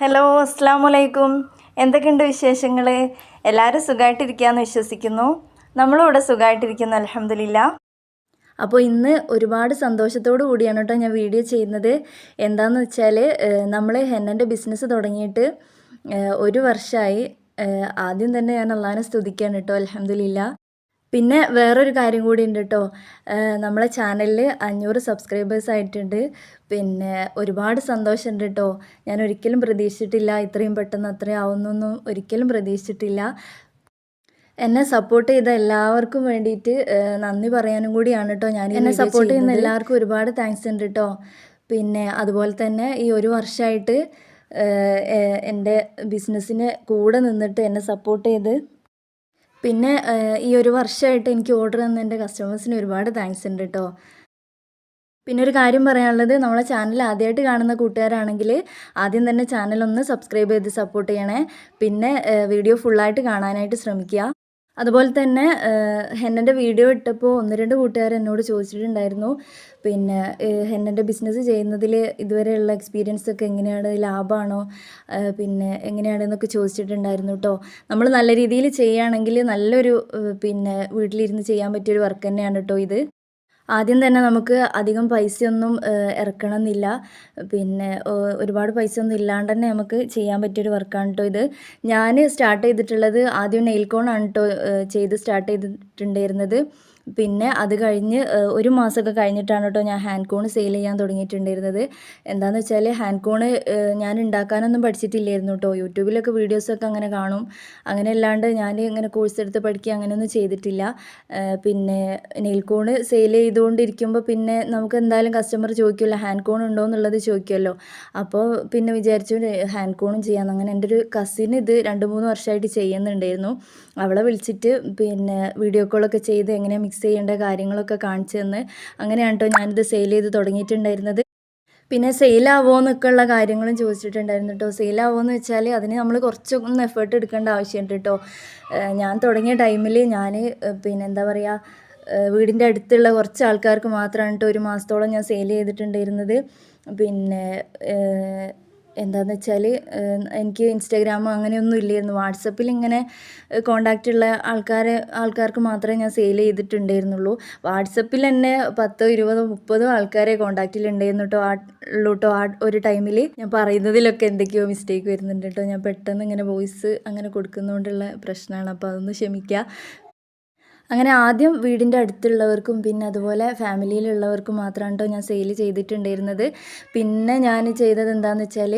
Hello അസ്സാം വലൈക്കും എന്തൊക്കെയുണ്ട് വിശേഷങ്ങൾ എല്ലാവരും സുഖമായിട്ടിരിക്കുകയെന്ന് വിശ്വസിക്കുന്നു. നമ്മളിവിടെ സുഖമായിട്ടിരിക്കുന്നു അലഹമില്ല അപ്പോൾ ഇന്ന് ഒരുപാട് സന്തോഷത്തോടു കൂടിയാണ് കേട്ടോ ഞാൻ വീഡിയോ ചെയ്യുന്നത്. എന്താണെന്ന് വെച്ചാൽ നമ്മൾ ഹെന്നന്റെ ബിസിനസ് തുടങ്ങിയിട്ട് ഒരു വർഷമായി ആദ്യം തന്നെ ഞാൻ അള്ളഹാനെ സ്തുതിക്കുകയാണ് കേട്ടോ അലഹമില്ല പിന്നെ വേറൊരു കാര്യം കൂടി ഉണ്ട് കേട്ടോ നമ്മളെ ചാനലിൽ അഞ്ഞൂറ് സബ്സ്ക്രൈബേഴ്സ് ആയിട്ടുണ്ട്. പിന്നെ ഒരുപാട് സന്തോഷമുണ്ട് കേട്ടോ ഞാൻ ഒരിക്കലും പ്രതീക്ഷിച്ചിട്ടില്ല ഇത്രയും പെട്ടെന്ന് അത്രയും ആവുന്നൊന്നും ഒരിക്കലും പ്രതീക്ഷിച്ചിട്ടില്ല. എന്നെ സപ്പോർട്ട് ചെയ്ത എല്ലാവർക്കും വേണ്ടിയിട്ട് നന്ദി പറയാനും കൂടിയാണ് കേട്ടോ ഞാൻ എന്നെ സപ്പോർട്ട് ചെയ്യുന്ന എല്ലാവർക്കും ഒരുപാട് താങ്ക്സ് ഉണ്ട് കേട്ടോ പിന്നെ അതുപോലെ തന്നെ ഈ ഒരു വർഷമായിട്ട് എന്റെ ബിസിനസ്സിന് കൂടെ നിന്നിട്ട് എന്നെ സപ്പോർട്ട് ചെയ്ത് പിന്നെ ഈ ഒരു വർഷമായിട്ട് എനിക്ക് ഓർഡർ തന്ന എന്റെ കസ്റ്റമേഴ്സിന് ഒരുപാട് താങ്ക്സ് ഉണ്ട് കേട്ടോ പിന്നെ ഒരു കാര്യം പറയാനുള്ളത് നമ്മളെ ചാനൽ ആദ്യമായിട്ട് കാണുന്ന കൂട്ടുകാരാണെങ്കിൽ ആദ്യം തന്നെ ചാനൽ ഒന്ന് സബ്സ്ക്രൈബ് ചെയ്ത് സപ്പോർട്ട് ചെയ്യണേ. പിന്നെ വീഡിയോ ഫുള്ളായിട്ട് കാണാനായിട്ട് ശ്രമിക്കുക. അതുപോലെ തന്നെ ഹെന്നന്റെ വീഡിയോ ഇട്ടപ്പോൾ ഒന്ന് രണ്ട് കൂട്ടുകാർ എന്നോട് ചോദിച്ചിട്ടുണ്ടായിരുന്നു പിന്നെ ഹെന്നന്റെ ബിസിനസ് ചെയ്യുന്നതിൽ ഇതുവരെയുള്ള എക്സ്പീരിയൻസ് ഒക്കെ എങ്ങനെയാണ് ലാഭമാണോ പിന്നെ എങ്ങനെയാണെന്നൊക്കെ ചോദിച്ചിട്ടുണ്ടായിരുന്നു കേട്ടോ നമ്മൾ നല്ല രീതിയിൽ ചെയ്യുകയാണെങ്കിൽ നല്ലൊരു പിന്നെ വീട്ടിലിരുന്ന് ചെയ്യാൻ പറ്റിയൊരു വർക്ക് തന്നെയാണ് കേട്ടോ ഇത്. ആദ്യം തന്നെ നമുക്ക് അധികം പൈസയൊന്നും ഇറക്കണമെന്നില്ല. പിന്നെ ഒരുപാട് പൈസ ഒന്നും ഇല്ലാണ്ട് തന്നെ നമുക്ക് ചെയ്യാൻ പറ്റിയൊരു വർക്കാണ് കേട്ടോ ഇത്. ഞാൻ സ്റ്റാർട്ട് ചെയ്തിട്ടുള്ളത് ആദ്യം നെയിൽ കോണാണ് കേട്ടോ ചെയ്ത് സ്റ്റാർട്ട് ചെയ്തിട്ടുണ്ടായിരുന്നത്. പിന്നെ അത് കഴിഞ്ഞ് ഒരു മാസമൊക്കെ കഴിഞ്ഞിട്ടാണ് കേട്ടോ ഞാൻ ഹാൻഡ് കോൺ സെയിൽ ചെയ്യാൻ തുടങ്ങിയിട്ടുണ്ടായിരുന്നത്. എന്താണെന്ന് വെച്ചാൽ ഹാൻഡ് കോണ് ഞാൻ ഉണ്ടാക്കാനൊന്നും പഠിച്ചിട്ടില്ലായിരുന്നു കേട്ടോ യൂട്യൂബിലൊക്കെ വീഡിയോസൊക്കെ അങ്ങനെ കാണും. അങ്ങനെ അല്ലാണ്ട് ഞാൻ ഇങ്ങനെ കോഴ്സ് എടുത്ത് പഠിക്കുക അങ്ങനെയൊന്നും ചെയ്തിട്ടില്ല. പിന്നെ നെയിൽ കോണ് സെയിൽ ചെയ്തുകൊണ്ടിരിക്കുമ്പോൾ പിന്നെ നമുക്ക് എന്തായാലും കസ്റ്റമർ ചോദിക്കുമല്ലോ ഹാൻഡ് കോൺ ഉണ്ടോ? എന്നുള്ളത് ചോദിക്കുമല്ലോ അപ്പോൾ പിന്നെ വിചാരിച്ചു ഹാൻഡ് കോണും ചെയ്യാമെന്ന് അങ്ങനെ എന്റെ ഒരു കസിൻ ഇത് രണ്ട് മൂന്ന് വർഷമായിട്ട് ചെയ്യുന്നുണ്ടായിരുന്നു. അവളെ വിളിച്ചിട്ട് പിന്നെ വീഡിയോ കോളൊക്കെ ചെയ്ത് എങ്ങനെ മിക്സ് ചെയ്യേണ്ട കാര്യങ്ങളൊക്കെ കാണിച്ചു തന്ന് അങ്ങനെയാണ് കേട്ടോ ഞാനിത് സെയിൽ ചെയ്ത് തുടങ്ങിയിട്ടുണ്ടായിരുന്നത്. പിന്നെ സെയിലാവോ എന്നൊക്കെയുള്ള കാര്യങ്ങളും ചോദിച്ചിട്ടുണ്ടായിരുന്നു കേട്ടോ സെയിലാവോ എന്ന് വെച്ചാൽ അതിന് നമ്മൾ കുറച്ചൊന്നും എഫേർട്ട് എടുക്കേണ്ട ആവശ്യമുണ്ട് കേട്ടോ ഞാൻ തുടങ്ങിയ ടൈമിൽ ഞാൻ പിന്നെ എന്താ പറയുക വീടിന്റെ അടുത്തുള്ള കുറച്ച് ആൾക്കാർക്ക് മാത്രമാണ് കേട്ടോ ഒരു മാസത്തോളം ഞാൻ സെയിൽ ചെയ്തിട്ടുണ്ടായിരുന്നത്. പിന്നെ എന്താന്ന് വെച്ചാൽ എനിക്ക് ഇൻസ്റ്റാഗ്രാം അങ്ങനെയൊന്നും ഇല്ലായിരുന്നു. വാട്സപ്പിൽ ഇങ്ങനെ കോണ്ടാക്റ്റ് ഉള്ള ആൾക്കാരെ ആൾക്കാർക്ക് മാത്രമേ ഞാൻ സെയിൽ ചെയ്തിട്ടുണ്ടായിരുന്നുള്ളൂ. വാട്സപ്പിൽ തന്നെ പത്തോ ഇരുപതോ മുപ്പതോ ആൾക്കാരെ കോണ്ടാക്റ്റിൽ ഉണ്ടായിരുന്നു കേട്ടോ ആ ഉള്ളൂ കേട്ടോ ആ ഒരു ടൈമിൽ ഞാൻ പറയുന്നതിലൊക്കെ എന്തൊക്കെയോ മിസ്റ്റേക്ക് വരുന്നുണ്ട് കേട്ടോ ഞാൻ പെട്ടെന്ന് ഇങ്ങനെ വോയിസ് അങ്ങനെ കൊടുക്കുന്നതുകൊണ്ടുള്ള പ്രശ്നമാണ് അപ്പോൾ അതൊന്ന് ക്ഷമിക്കുക അങ്ങനെ ആദ്യം വീടിന്റെ അടുത്തുള്ളവർക്കും പിന്നെ അതുപോലെ ഫാമിലിയിലുള്ളവർക്കും മാത്രമാണ് കേട്ടോ ഞാൻ സെയിൽ ചെയ്തിട്ടുണ്ടായിരുന്നത്. പിന്നെ ഞാൻ ചെയ്തത് എന്താണെന്ന് വെച്ചാൽ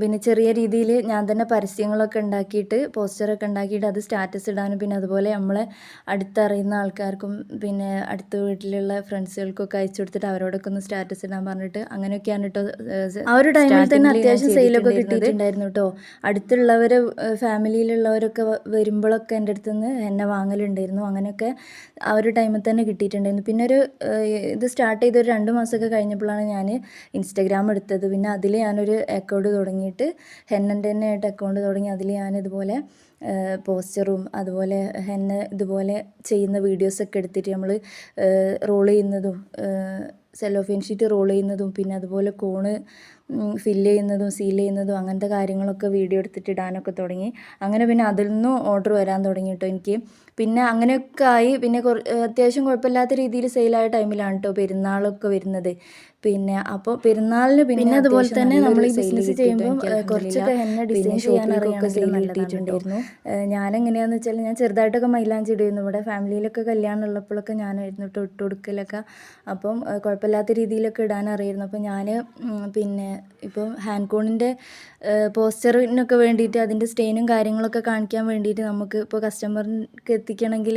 പിന്നെ ചെറിയ രീതിയിൽ ഞാൻ തന്നെ പരസ്യങ്ങളൊക്കെ ഉണ്ടാക്കിയിട്ട് പോസ്റ്ററൊക്കെ ഉണ്ടാക്കിയിട്ട് അത് സ്റ്റാറ്റസ് ഇടാനും പിന്നെ അതുപോലെ നമ്മളെ അടുത്തറിയുന്ന ആൾക്കാർക്കും പിന്നെ അടുത്ത വീട്ടിലുള്ള ഫ്രണ്ട്സുകൾക്കൊക്കെ അയച്ചു കൊടുത്തിട്ട് അവരോടൊക്കെ ഒന്ന് സ്റ്റാറ്റസ് ഇടാൻ പറഞ്ഞിട്ട് അങ്ങനെയൊക്കെയാണ് കേട്ടോ ആ ഒരു ടൈമിൽ തന്നെ അത്യാവശ്യം സെയിലൊക്കെ കിട്ടിയിട്ടുണ്ടായിരുന്നു കേട്ടോ അടുത്തുള്ളവർ ഫാമിലിയിലുള്ളവരൊക്കെ വരുമ്പോഴൊക്കെ എന്റെ അടുത്ത് നിന്ന് എന്നെ വാങ്ങലുണ്ടായിരുന്നു. അങ്ങനെയൊക്കെ ആ ഒരു ടൈമിൽ തന്നെ കിട്ടിയിട്ടുണ്ടായിരുന്നു. പിന്നെ ഒരു ഇത് സ്റ്റാർട്ട് ചെയ്ത് ഒരു രണ്ട് മാസമൊക്കെ കഴിഞ്ഞപ്പോഴാണ് ഞാൻ ഇൻസ്റ്റാഗ്രാം എടുത്തത്. പിന്നെ അതിൽ ഞാനൊരു അക്കൗണ്ട് തുടങ്ങിയിട്ട് ഹെന്നന്റെ തന്നെ ആയിട്ട് അക്കൗണ്ട് തുടങ്ങി. അതിൽ ഞാൻ ഇതുപോലെ പോസ്റ്ററും അതുപോലെ ഹെന്ന ഇതുപോലെ ചെയ്യുന്ന വീഡിയോസൊക്കെ എടുത്തിട്ട് നമ്മൾ റോൾ ചെയ്യുന്നതും സെലോഫിൻ ഷീറ്റ് റോൾ ചെയ്യുന്നതും പിന്നെ അതുപോലെ കോണ് ഫില്ല് ചെയ്യുന്നതും സീൽ ചെയ്യുന്നതും അങ്ങനത്തെ കാര്യങ്ങളൊക്കെ വീഡിയോ എടുത്തിട്ട് ഇടാനൊക്കെ തുടങ്ങി. അങ്ങനെ പിന്നെ അതിൽ നിന്നും ഓർഡർ വരാൻ തുടങ്ങി കേട്ടോ എനിക്ക്. പിന്നെ അങ്ങനെയൊക്കെ ആയി. പിന്നെ കുറ അത്യാവശ്യം കുഴപ്പമില്ലാത്ത രീതിയിൽ സെയിലായ ടൈമിലാണ് കേട്ടോ പെരുന്നാളൊക്കെ വരുന്നത്. പിന്നെ അപ്പോൾ പെരുന്നാളിന് പിന്നെ അതുപോലെ തന്നെ നമ്മൾ ഈ ബിസിനസ് ചെയ്യുമ്പോൾ കുറച്ചൊക്കെ എന്നെ ഡിസൈൻ ചെയ്യാൻ സെയിൽ കിട്ടിയിട്ടുണ്ടായിരുന്നു ഞാൻ എങ്ങനെയാന്ന് വെച്ചാൽ ഞാൻ ചെറുതായിട്ടൊക്കെ മൈലാഞ്ചി ഇടുമായിരുന്നു. ഇവിടെ ഫാമിലിയിലൊക്കെ കല്യാണം ഉള്ളപ്പോഴൊക്കെ ഞാനായിരുന്നു കേട്ടോ ഇട്ട് കൊടുക്കലൊക്കെ അപ്പം ഏഹ്, കുഴപ്പമില്ലാത്ത രീതിയിലൊക്കെ ഇടാൻ അറിയായിരുന്നു. അപ്പോൾ ഞാൻ പിന്നെ ഇപ്പം ഹാൻഡ് കോണിന്റെ പോസ്റ്ററിനൊക്കെ വേണ്ടിയിട്ട് അതിന്റെ സ്റ്റെയിനും കാര്യങ്ങളൊക്കെ കാണിക്കാൻ വേണ്ടിയിട്ട് നമുക്ക് ഇപ്പോൾ കസ്റ്റമർക്ക് എത്തിക്കണമെങ്കിൽ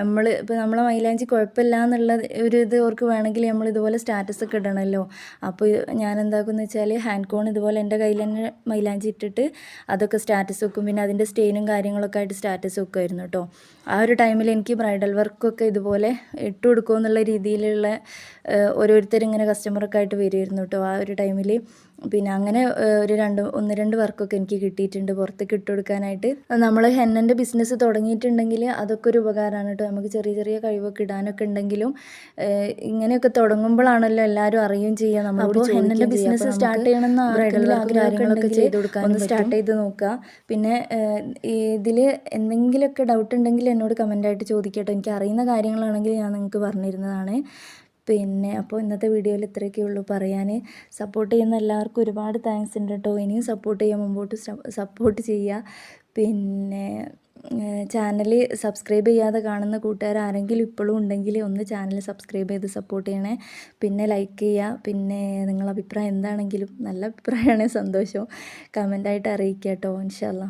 നമ്മൾ ഇപ്പോൾ നമ്മളെ മൈലാഞ്ചി കുഴപ്പമില്ല എന്നുള്ള ഒരു ഇത് ഓർക്ക് വേണമെങ്കിൽ നമ്മൾ ഇതുപോലെ സ്റ്റാറ്റസ് ഒക്കെ ഇടണമല്ലോ അപ്പോൾ ഞാൻ എന്താക്കുമെന്ന് വെച്ചാൽ ഹാൻഡ് കോൺ ഇതുപോലെ എന്റെ കയ്യിൽ തന്നെ മൈലാഞ്ചി ഇട്ടിട്ട് അതൊക്കെ സ്റ്റാറ്റസ് വെക്കും. പിന്നെ അതിന്റെ സ്റ്റെയിനും കാര്യങ്ങളൊക്കെ ആയിട്ട് സ്റ്റാറ്റസ് വെക്കുമായിരുന്നു കേട്ടോ ആ ഒരു ടൈമിൽ എനിക്ക് ബ്രൈഡൽ വർക്കൊക്കെ ഇതുപോലെ ഇട്ട് കൊടുക്കുമെന്നുള്ള രീതിയിലുള്ള ഏഹ്, ഓരോരുത്തർ ഇങ്ങനെ കസ്റ്റമറൊക്കെ ആയിട്ട് വരുമായിരുന്നു കേട്ടോ ആ ഒരു ടൈമിൽ പിന്നെ അങ്ങനെ ഒരു രണ്ട് ഒന്ന് രണ്ട് വർക്കൊക്കെ എനിക്ക് കിട്ടിയിട്ടുണ്ട് പുറത്തേക്ക് ഇട്ട് കൊടുക്കാനായിട്ട്. നമ്മൾ ഹെന്നന്റെ ബിസിനസ് തുടങ്ങിയിട്ടുണ്ടെങ്കിൽ അതൊക്കെ ഒരു ഉപകാരമാണ് കേട്ടോ നമുക്ക് ചെറിയ ചെറിയ കഴിവൊക്കെ ഇടാനൊക്കെ ഉണ്ടെങ്കിലും ഇങ്ങനെയൊക്കെ തുടങ്ങുമ്പോഴാണല്ലോ എല്ലാവരും അറിയുകയും ചെയ്യുക. നമ്മൾ ഹെന്നന്റെ ബിസിനസ് സ്റ്റാർട്ട് ചെയ്യണമെന്ന് ബ്രൈഡൽ കാര്യങ്ങളൊക്കെ ചെയ്ത് കൊടുക്കാൻ ഒന്ന് സ്റ്റാർട്ട് ചെയ്ത് നോക്കുക. പിന്നെ ഇതിൽ എന്തെങ്കിലുമൊക്കെ ഡൗട്ട് ഉണ്ടെങ്കിൽ എന്നോട് കമന്റായിട്ട് ചോദിക്കട്ടോ. എനിക്ക് അറിയുന്ന കാര്യങ്ങളാണെങ്കിൽ ഞാൻ നിങ്ങൾക്ക് പറഞ്ഞിരുന്നതാണ്. പിന്നെ അപ്പോൾ ഇന്നത്തെ വീഡിയോയിൽ ഇത്രയൊക്കെ ഉള്ളൂ. പറയാൻ സപ്പോർട്ട് ചെയ്യുന്ന എല്ലാവർക്കും ഒരുപാട് താങ്ക്സ് ഉണ്ട് കേട്ടോ ഇനിയും സപ്പോർട്ട് ചെയ്യാൻ മുമ്പോട്ട് സപ്പോർട്ട് ചെയ്യുക പിന്നെ ചാനൽ സബ്സ്ക്രൈബ് ചെയ്യാതെ കാണുന്ന കൂട്ടുകാർ ആരെങ്കിലും ഇപ്പോഴും ഉണ്ടെങ്കിൽ ഒന്ന് ചാനൽ സബ്സ്ക്രൈബ് ചെയ്ത് സപ്പോർട്ട് ചെയ്യണേ. പിന്നെ ലൈക്ക് ചെയ്യുക പിന്നെ നിങ്ങളുടെ അഭിപ്രായം എന്താണെങ്കിലും നല്ല അഭിപ്രായമാണ്. സന്തോഷം. കമന്റായിട്ട് അറിയിക്കുക കേട്ടോ ഇൻഷാല്ലാ